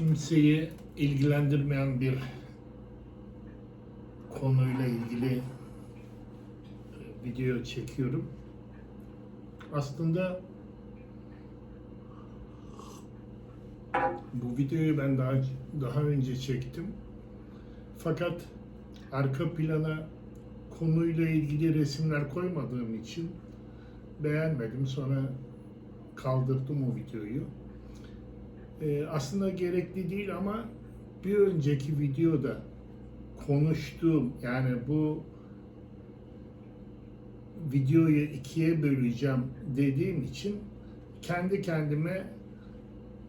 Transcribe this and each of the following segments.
kimseyi ilgilendirmeyen bir konuyla ilgili e, video çekiyorum. Aslında bu videoyu ben daha daha önce çektim. Fakat arka plana konuyla ilgili resimler koymadığım için beğenmedim. Sonra kaldırdım o videoyu. Ee, aslında gerekli değil ama bir önceki videoda konuştuğum yani bu videoyu ikiye böleceğim dediğim için kendi kendime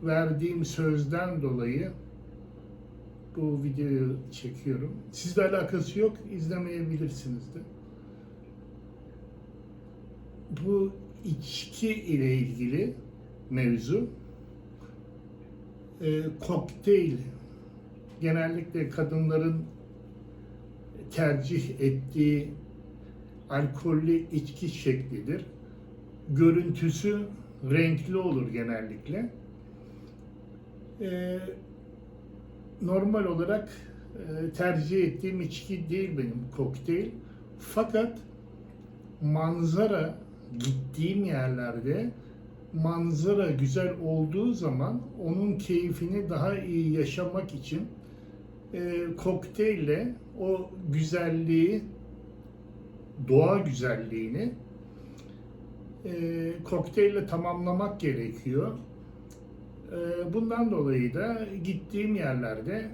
verdiğim sözden dolayı bu videoyu çekiyorum. Sizle alakası yok, izlemeyebilirsiniz de. Bu içki ile ilgili mevzu e, kokteyl genellikle kadınların tercih ettiği alkollü içki şeklidir. Görüntüsü renkli olur genellikle. E, normal olarak e, tercih ettiğim içki değil benim kokteyl. Fakat manzara gittiğim yerlerde manzara güzel olduğu zaman onun keyfini daha iyi yaşamak için e, kokteylle o güzelliği doğa güzelliğini e, kokteylle tamamlamak gerekiyor. E, bundan dolayı da gittiğim yerlerde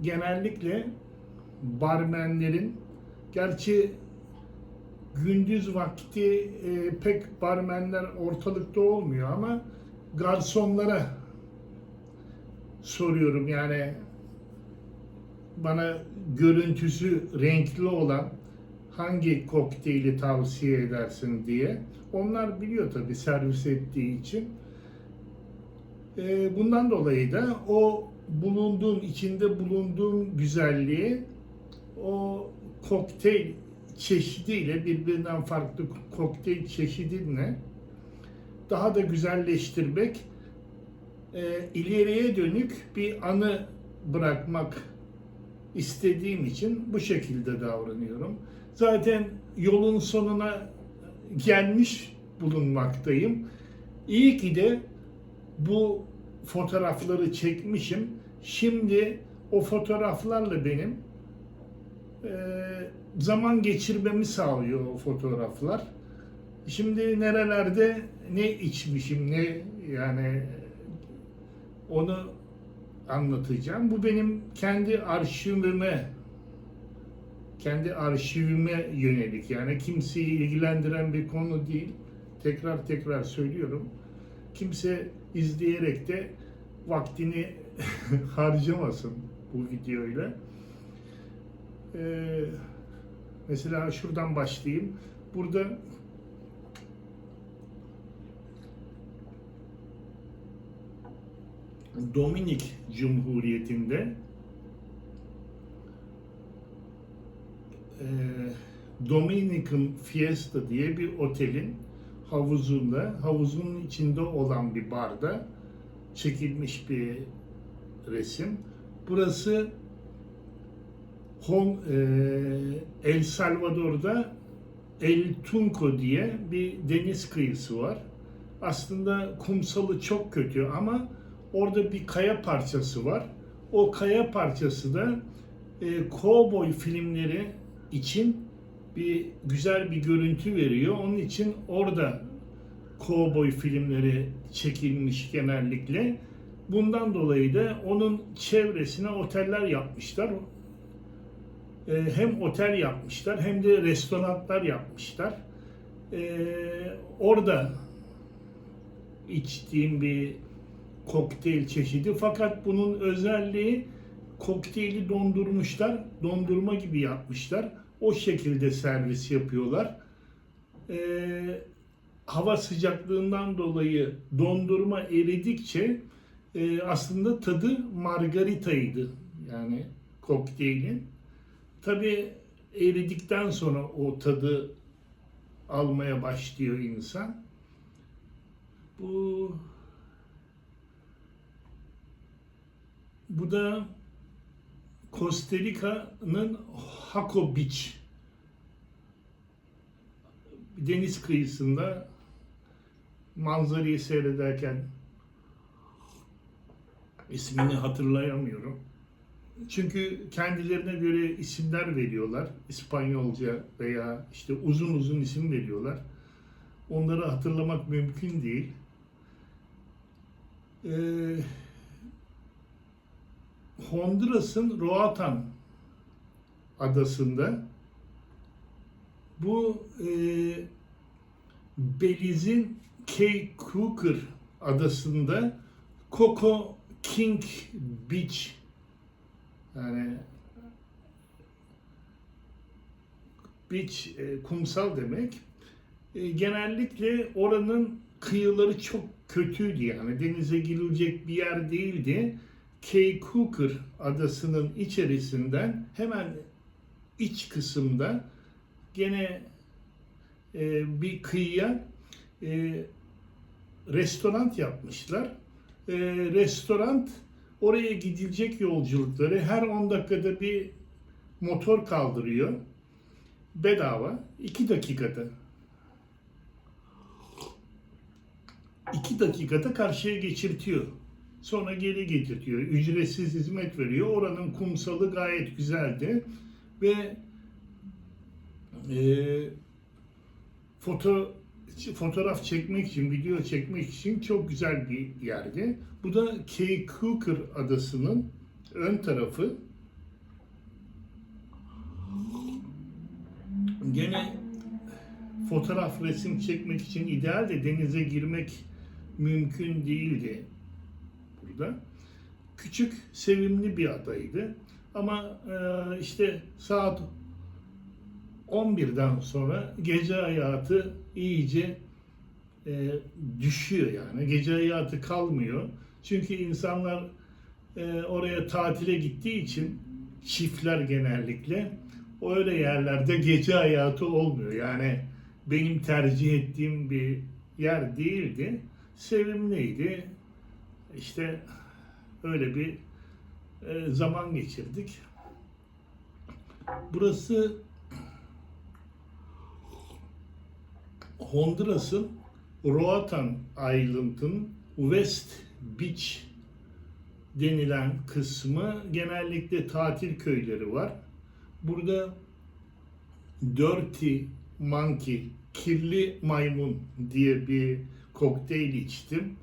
genellikle barmenlerin gerçi gündüz vakti e, pek barmenler ortalıkta olmuyor ama garsonlara soruyorum yani bana görüntüsü renkli olan hangi kokteyli tavsiye edersin diye. Onlar biliyor tabii servis ettiği için. E, bundan dolayı da o bulunduğum, içinde bulunduğum güzelliği o kokteyl çeşidiyle birbirinden farklı kokteyl çeşidinle daha da güzelleştirmek, e, ileriye dönük bir anı bırakmak istediğim için bu şekilde davranıyorum. Zaten yolun sonuna gelmiş bulunmaktayım. İyi ki de bu fotoğrafları çekmişim. Şimdi o fotoğraflarla benim zaman geçirmemi sağlıyor o fotoğraflar. Şimdi nerelerde ne içmişim ne yani onu anlatacağım. Bu benim kendi arşivime kendi arşivime yönelik yani kimseyi ilgilendiren bir konu değil. Tekrar tekrar söylüyorum. Kimse izleyerek de vaktini harcamasın bu videoyla. Ee, mesela şuradan başlayayım. Burada Dominik Cumhuriyeti'nde e, Dominican Fiesta diye bir otelin havuzunda, havuzun içinde olan bir barda çekilmiş bir resim. Burası Hong, e, El Salvador'da El Tunco diye bir deniz kıyısı var. Aslında kumsalı çok kötü ama orada bir kaya parçası var. O kaya parçası da e, cowboy filmleri için bir güzel bir görüntü veriyor. Onun için orada cowboy filmleri çekilmiş genellikle. Bundan dolayı da onun çevresine oteller yapmışlar. Ee, hem otel yapmışlar hem de restoranlar yapmışlar. Ee, orada içtiğim bir kokteyl çeşidi fakat bunun özelliği kokteyli dondurmuşlar, dondurma gibi yapmışlar. O şekilde servis yapıyorlar. Ee, hava sıcaklığından dolayı dondurma eridikçe e, aslında tadı margaritaydı yani kokteylin. Tabi eridikten sonra o tadı almaya başlıyor insan. Bu Bu da Costa Rica'nın Jaco Beach. Deniz kıyısında manzarayı seyrederken ismini hatırlayamıyorum. Çünkü kendilerine göre isimler veriyorlar. İspanyolca veya işte uzun uzun isim veriyorlar. Onları hatırlamak mümkün değil. Ee, Honduras'ın Roatan adasında bu e, Beliz'in Cape Cooker adasında Coco King Beach yani beach e, kumsal demek. E, genellikle oranın kıyıları çok kötüydü yani denize girilecek bir yer değildi. Cape Cooker adasının içerisinden hemen iç kısımda gene e, bir kıyıya e, restoran yapmışlar. E, restoran oraya gidilecek yolculukları her 10 dakikada bir motor kaldırıyor. Bedava. 2 dakikada. 2 dakikada karşıya geçirtiyor. Sonra geri getirtiyor. Ücretsiz hizmet veriyor. Oranın kumsalı gayet güzeldi. Ve e, foto fotoğraf çekmek için, video çekmek için çok güzel bir yerdi. Bu da Cape Cooker adasının ön tarafı. Gene fotoğraf, resim çekmek için ideal de denize girmek mümkün değildi burada. Küçük, sevimli bir adaydı. Ama e, işte saat 11'den sonra gece hayatı iyice e, düşüyor yani. Gece hayatı kalmıyor. Çünkü insanlar e, oraya tatile gittiği için çiftler genellikle öyle yerlerde gece hayatı olmuyor. Yani benim tercih ettiğim bir yer değildi. Sevimliydi. İşte öyle bir e, zaman geçirdik. Burası Honduras'ın Roatan Island'ın West Beach denilen kısmı genellikle tatil köyleri var. Burada Dirty Monkey, kirli maymun diye bir kokteyl içtim.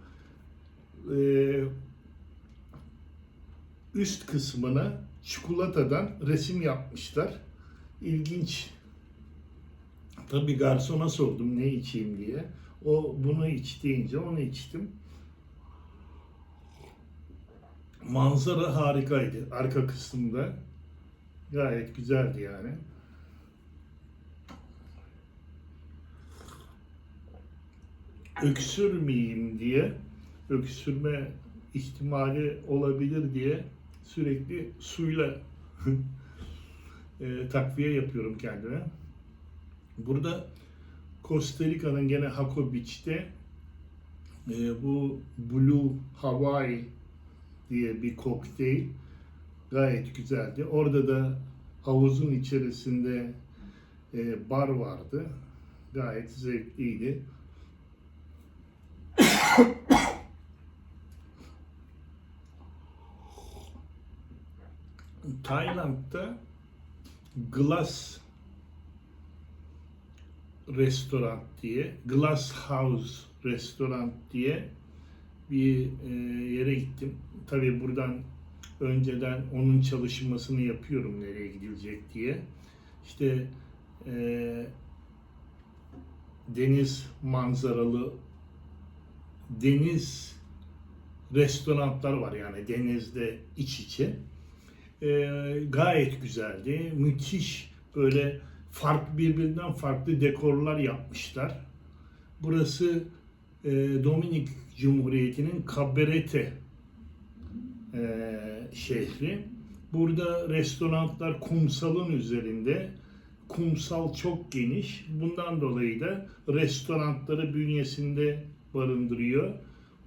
Ee, üst kısmına çikolatadan resim yapmışlar. İlginç Tabii garsona sordum ne içeyim diye. O bunu iç deyince onu içtim. Manzara harikaydı arka kısımda. Gayet güzeldi yani. Öksürmeyeyim diye, öksürme ihtimali olabilir diye sürekli suyla e, takviye yapıyorum kendime. Burada Costa Rica'nın gene Jaco Beach'te e, bu Blue Hawaii diye bir kokteyl gayet güzeldi. Orada da havuzun içerisinde e, bar vardı. Gayet zevkliydi. Tayland'da Glass restoran diye, Glass House restoran diye bir e, yere gittim. Tabii buradan önceden onun çalışmasını yapıyorum nereye gidilecek diye. İşte e, deniz manzaralı deniz restoranlar var yani denizde iç içe. E, gayet güzeldi. Müthiş böyle farklı birbirinden farklı dekorlar yapmışlar. Burası e, Dominik Cumhuriyeti'nin Cabarete e, şehri. Burada restoranlar kumsalın üzerinde. Kumsal çok geniş. Bundan dolayı da restoranları bünyesinde barındırıyor.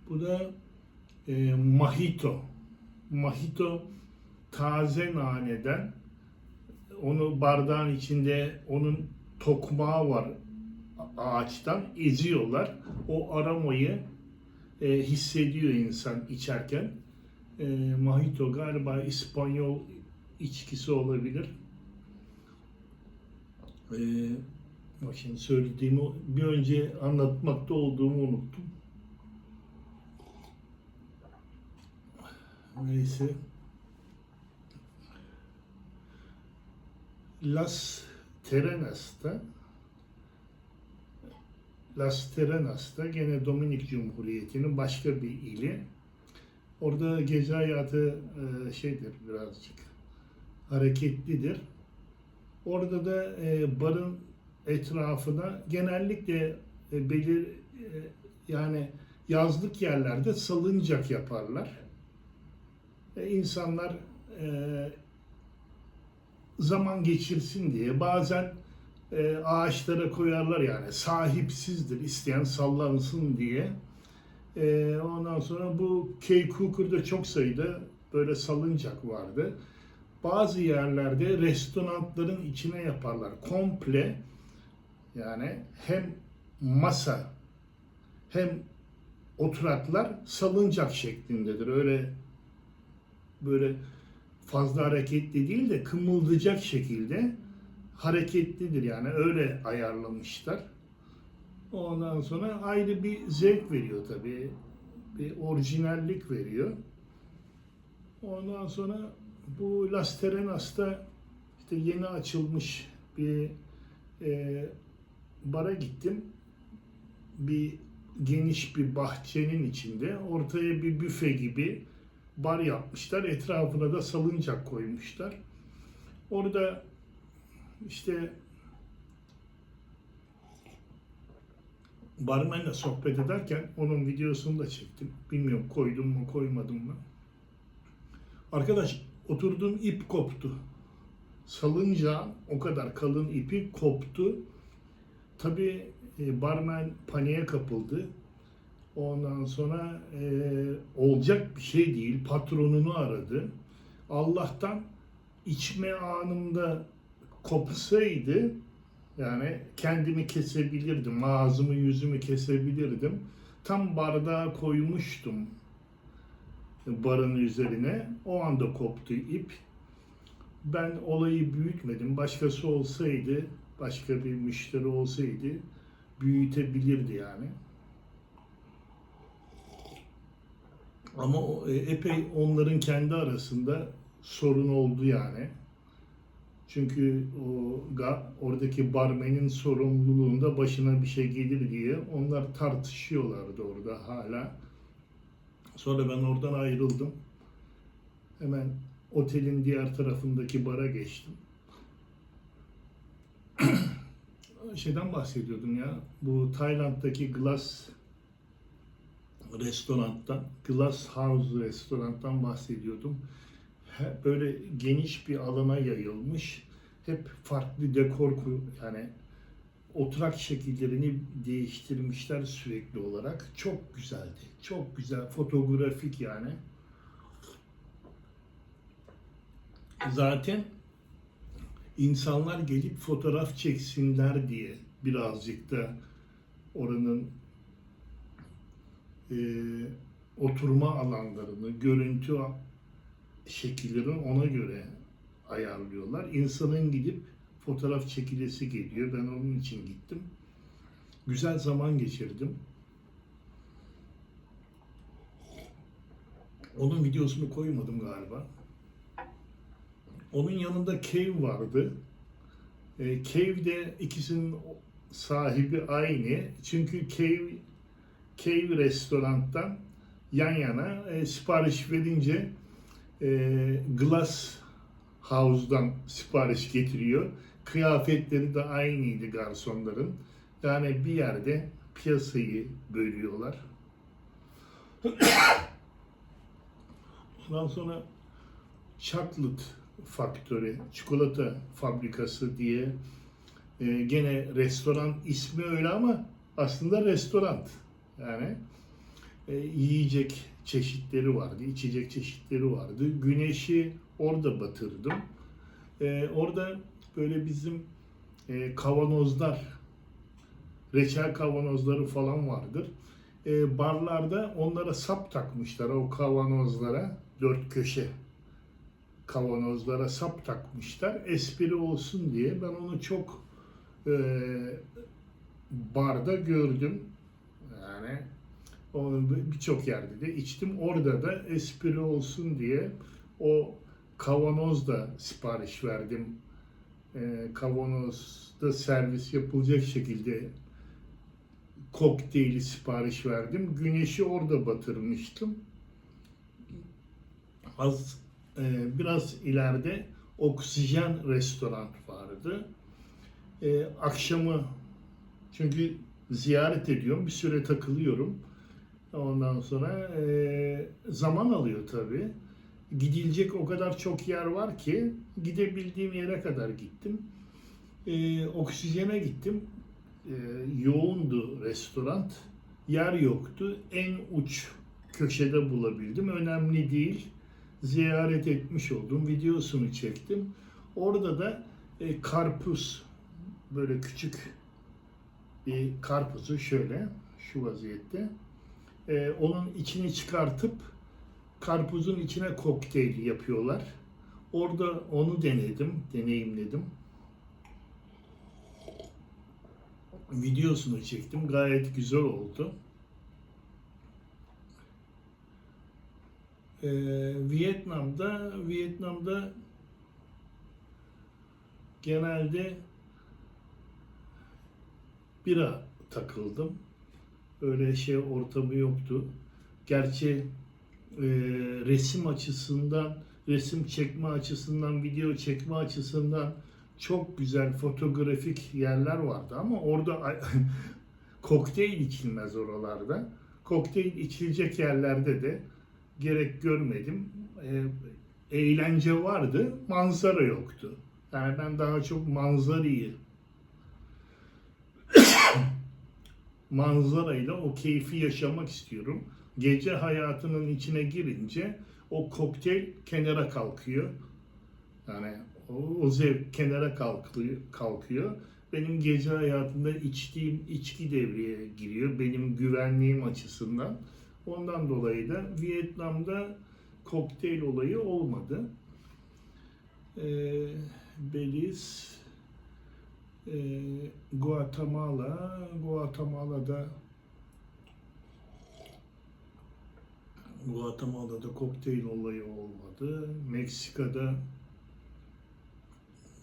Bu da e, Mahito. Mojito taze naneden onu bardağın içinde onun tokmağı var ağaçtan eziyorlar. O aromayı e, hissediyor insan içerken. E, mojito galiba İspanyol içkisi olabilir. E, şimdi söylediğimi bir önce anlatmakta olduğumu unuttum. Neyse. Las Terenas'ta Las Terenas'ta gene Dominik Cumhuriyeti'nin başka bir ili. Orada gece hayatı şeydir birazcık hareketlidir. Orada da e, barın etrafına genellikle e, belir e, yani yazlık yerlerde salıncak yaparlar. E, insanlar e, zaman geçirsin diye bazen e, ağaçlara koyarlar yani sahipsizdir isteyen sallansın diye. E, ondan sonra bu Cooker'da çok sayıda böyle salıncak vardı. Bazı yerlerde restoranların içine yaparlar. Komple yani hem masa hem oturaklar salıncak şeklindedir. Öyle böyle fazla hareketli değil de kımıldayacak şekilde hareketlidir yani öyle ayarlamışlar. Ondan sonra ayrı bir zevk veriyor tabii. Bir orijinallik veriyor. Ondan sonra bu Las Terenas'ta işte yeni açılmış bir e, bara gittim. Bir geniş bir bahçenin içinde ortaya bir büfe gibi bar yapmışlar. Etrafına da salıncak koymuşlar. Orada işte barmenle sohbet ederken onun videosunu da çektim. Bilmiyorum koydum mu koymadım mı. Arkadaş oturduğum ip koptu. Salıncağın o kadar kalın ipi koptu. Tabii e, barmen paniğe kapıldı. Ondan sonra e, olacak bir şey değil. Patronunu aradı. Allah'tan içme anında kopsaydı yani kendimi kesebilirdim. Ağzımı yüzümü kesebilirdim. Tam bardağa koymuştum barın üzerine. O anda koptu ip. Ben olayı büyütmedim. Başkası olsaydı, başka bir müşteri olsaydı büyütebilirdi yani. Ama e, epey onların kendi arasında sorun oldu yani. Çünkü o oradaki barmenin sorumluluğunda başına bir şey gelir diye onlar tartışıyorlardı orada hala. Sonra ben oradan ayrıldım. Hemen otelin diğer tarafındaki bara geçtim. Şeyden bahsediyordum ya. Bu Tayland'daki Glass restorandan, Glass House restorandan bahsediyordum. Böyle geniş bir alana yayılmış. Hep farklı dekor yani oturak şekillerini değiştirmişler sürekli olarak. Çok güzeldi. Çok güzel. Fotoğrafik yani. Zaten insanlar gelip fotoğraf çeksinler diye birazcık da oranın e, oturma alanlarını, görüntü şekillerini ona göre ayarlıyorlar. İnsanın gidip fotoğraf çekilesi geliyor. Ben onun için gittim. Güzel zaman geçirdim. Onun videosunu koymadım galiba. Onun yanında Cave vardı. E, Cave de ikisinin sahibi aynı. Çünkü Cave Cave restorandan yan yana e, sipariş verince e, Glass House'dan sipariş getiriyor. Kıyafetleri de aynıydı garsonların. Yani bir yerde piyasayı bölüyorlar. Ondan sonra Chocolate Factory, çikolata fabrikası diye e, gene restoran ismi öyle ama aslında restoran. Yani e, yiyecek çeşitleri vardı, içecek çeşitleri vardı. Güneşi orada batırdım. Ee, orada böyle bizim e, kavanozlar, reçel kavanozları falan vardır. Ee, barlarda onlara sap takmışlar o kavanozlara, dört köşe kavanozlara sap takmışlar. Espri olsun diye ben onu çok e, barda gördüm. Yani birçok yerde de içtim. Orada da espri olsun diye o kavanozda sipariş verdim. E, kavanozda servis yapılacak şekilde kokteyli sipariş verdim. Güneşi orada batırmıştım. Az e, biraz ileride oksijen restoran vardı. E, akşamı çünkü ziyaret ediyorum, bir süre takılıyorum. Ondan sonra e, zaman alıyor tabii. Gidilecek o kadar çok yer var ki gidebildiğim yere kadar gittim. E, oksijene gittim. E, yoğundu restoran. Yer yoktu. En uç köşede bulabildim. Önemli değil. Ziyaret etmiş oldum. Videosunu çektim. Orada da e, karpuz böyle küçük bir karpuzu şöyle şu vaziyette e, onun içini çıkartıp karpuzun içine kokteyl yapıyorlar. Orada onu denedim, deneyimledim. Videosunu çektim. Gayet güzel oldu. Ee, Vietnam'da Vietnam'da genelde bira takıldım. Öyle şey ortamı yoktu. Gerçi e, resim açısından, resim çekme açısından, video çekme açısından çok güzel fotoğrafik yerler vardı ama orada kokteyl içilmez oralarda. Kokteyl içilecek yerlerde de gerek görmedim. E, eğlence vardı, manzara yoktu. Yani ben daha çok manzarayı manzarayla o keyfi yaşamak istiyorum. Gece hayatının içine girince o kokteyl kenara kalkıyor. Yani o, o zevk kenara kalkıyor, kalkıyor. Benim gece hayatında içtiğim içki devreye giriyor. Benim güvenliğim açısından. Ondan dolayı da Vietnam'da kokteyl olayı olmadı. Ee, Belize, e, Guatemala, Guatemala'da Guatemala'da kokteyl olayı olmadı. Meksika'da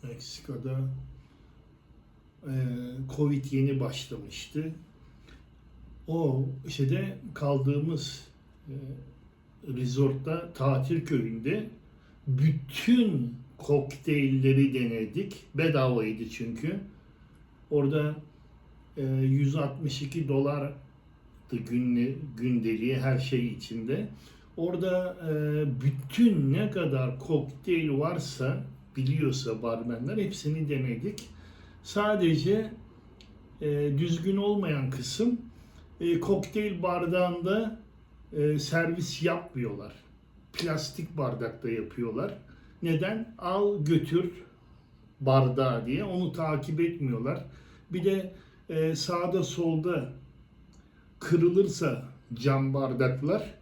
Meksika'da e, Covid yeni başlamıştı. O şeyde kaldığımız e, resortta tatil köyünde bütün kokteylleri denedik. Bedavaydı çünkü. Orada e, 162 dolardı günlü, gündeliği her şey içinde. Orada e, bütün ne kadar kokteyl varsa biliyorsa barmenler hepsini denedik. Sadece e, düzgün olmayan kısım e, kokteyl bardağında e, servis yapmıyorlar. Plastik bardakta yapıyorlar. Neden? Al götür bardağı diye onu takip etmiyorlar. Bir de e, sağda solda kırılırsa cam bardaklar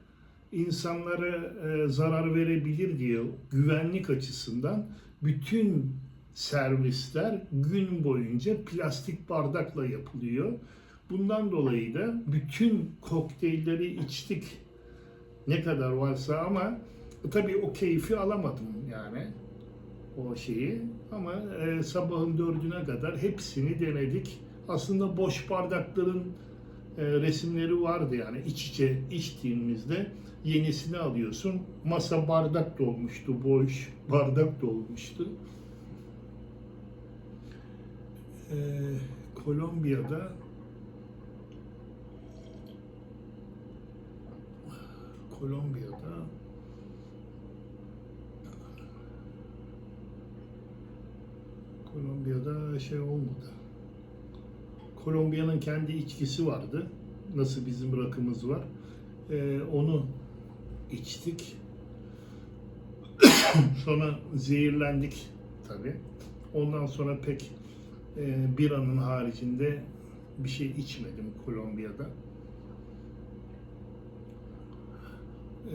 insanlara e, zarar verebilir diye güvenlik açısından bütün servisler gün boyunca plastik bardakla yapılıyor. Bundan dolayı da bütün kokteylleri içtik ne kadar varsa ama tabii o keyfi alamadım yani o şeyi ama e, sabahın dördüne kadar hepsini denedik. Aslında boş bardakların e, resimleri vardı yani iç içe içtiğimizde yenisini alıyorsun. Masa bardak dolmuştu, boş bardak dolmuştu. E, Kolombiya'da Kolombiya'da Kolombiya'da şey olmadı. Kolombiya'nın kendi içkisi vardı. Nasıl bizim rakımız var. Ee, onu içtik. sonra zehirlendik tabi. Ondan sonra pek e, biranın haricinde bir şey içmedim Kolombiya'da.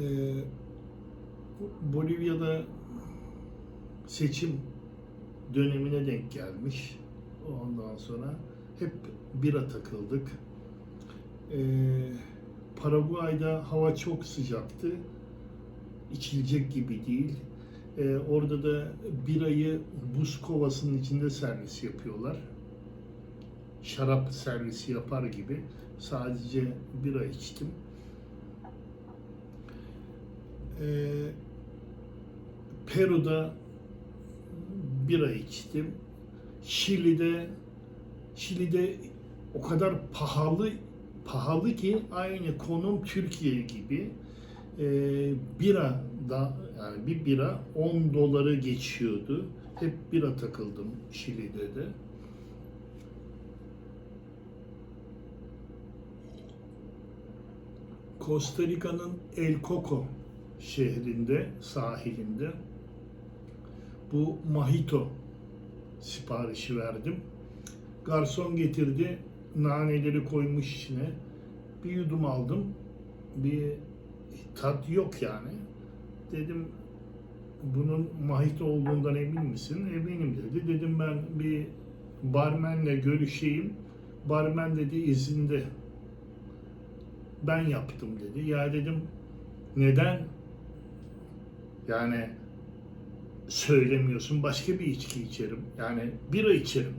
E, Bolivya'da seçim dönemine denk gelmiş. Ondan sonra hep bira takıldık. Ee, Paraguay'da hava çok sıcaktı. İçilecek gibi değil. Ee, orada da birayı buz kovasının içinde servis yapıyorlar. Şarap servisi yapar gibi. Sadece bira içtim. Ee, Peru'da bira içtim. Şili'de Şili'de o kadar pahalı pahalı ki aynı konum Türkiye gibi. Ee, bira da yani bir bira 10 doları geçiyordu. Hep bira takıldım Şili'de de. Costa Rica'nın El Coco şehrinde, sahilinde bu mojito siparişi verdim. Garson getirdi, naneleri koymuş içine. Bir yudum aldım. Bir tat yok yani. Dedim bunun mojito olduğundan emin misin? Eminim dedi. Dedim ben bir barmenle görüşeyim. Barmen dedi izinde. Ben yaptım dedi. Ya dedim neden? Yani söylemiyorsun. Başka bir içki içerim. Yani bira içerim.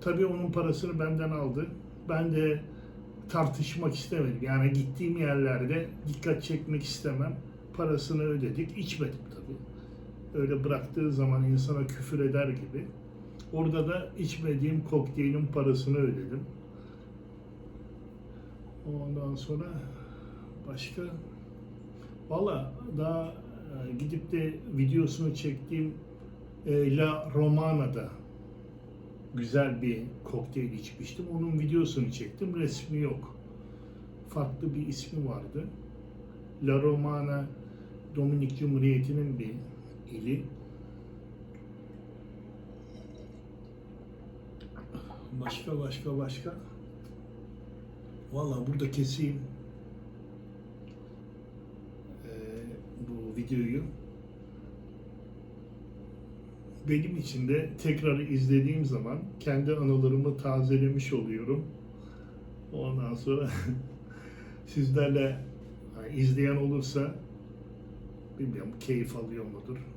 Tabii onun parasını benden aldı. Ben de tartışmak istemedim. Yani gittiğim yerlerde dikkat çekmek istemem. Parasını ödedik. içmedim tabii. Öyle bıraktığı zaman insana küfür eder gibi. Orada da içmediğim kokteylin parasını ödedim. Ondan sonra başka Valla daha gidip de videosunu çektiğim e, La Romana'da güzel bir kokteyl içmiştim. Onun videosunu çektim. Resmi yok. Farklı bir ismi vardı. La Romana Dominik Cumhuriyeti'nin bir ili. Başka başka başka. Valla burada keseyim Ee, bu videoyu. Benim için de tekrar izlediğim zaman kendi anılarımı tazelemiş oluyorum. Ondan sonra sizlerle izleyen olursa bilmiyorum keyif alıyor mudur?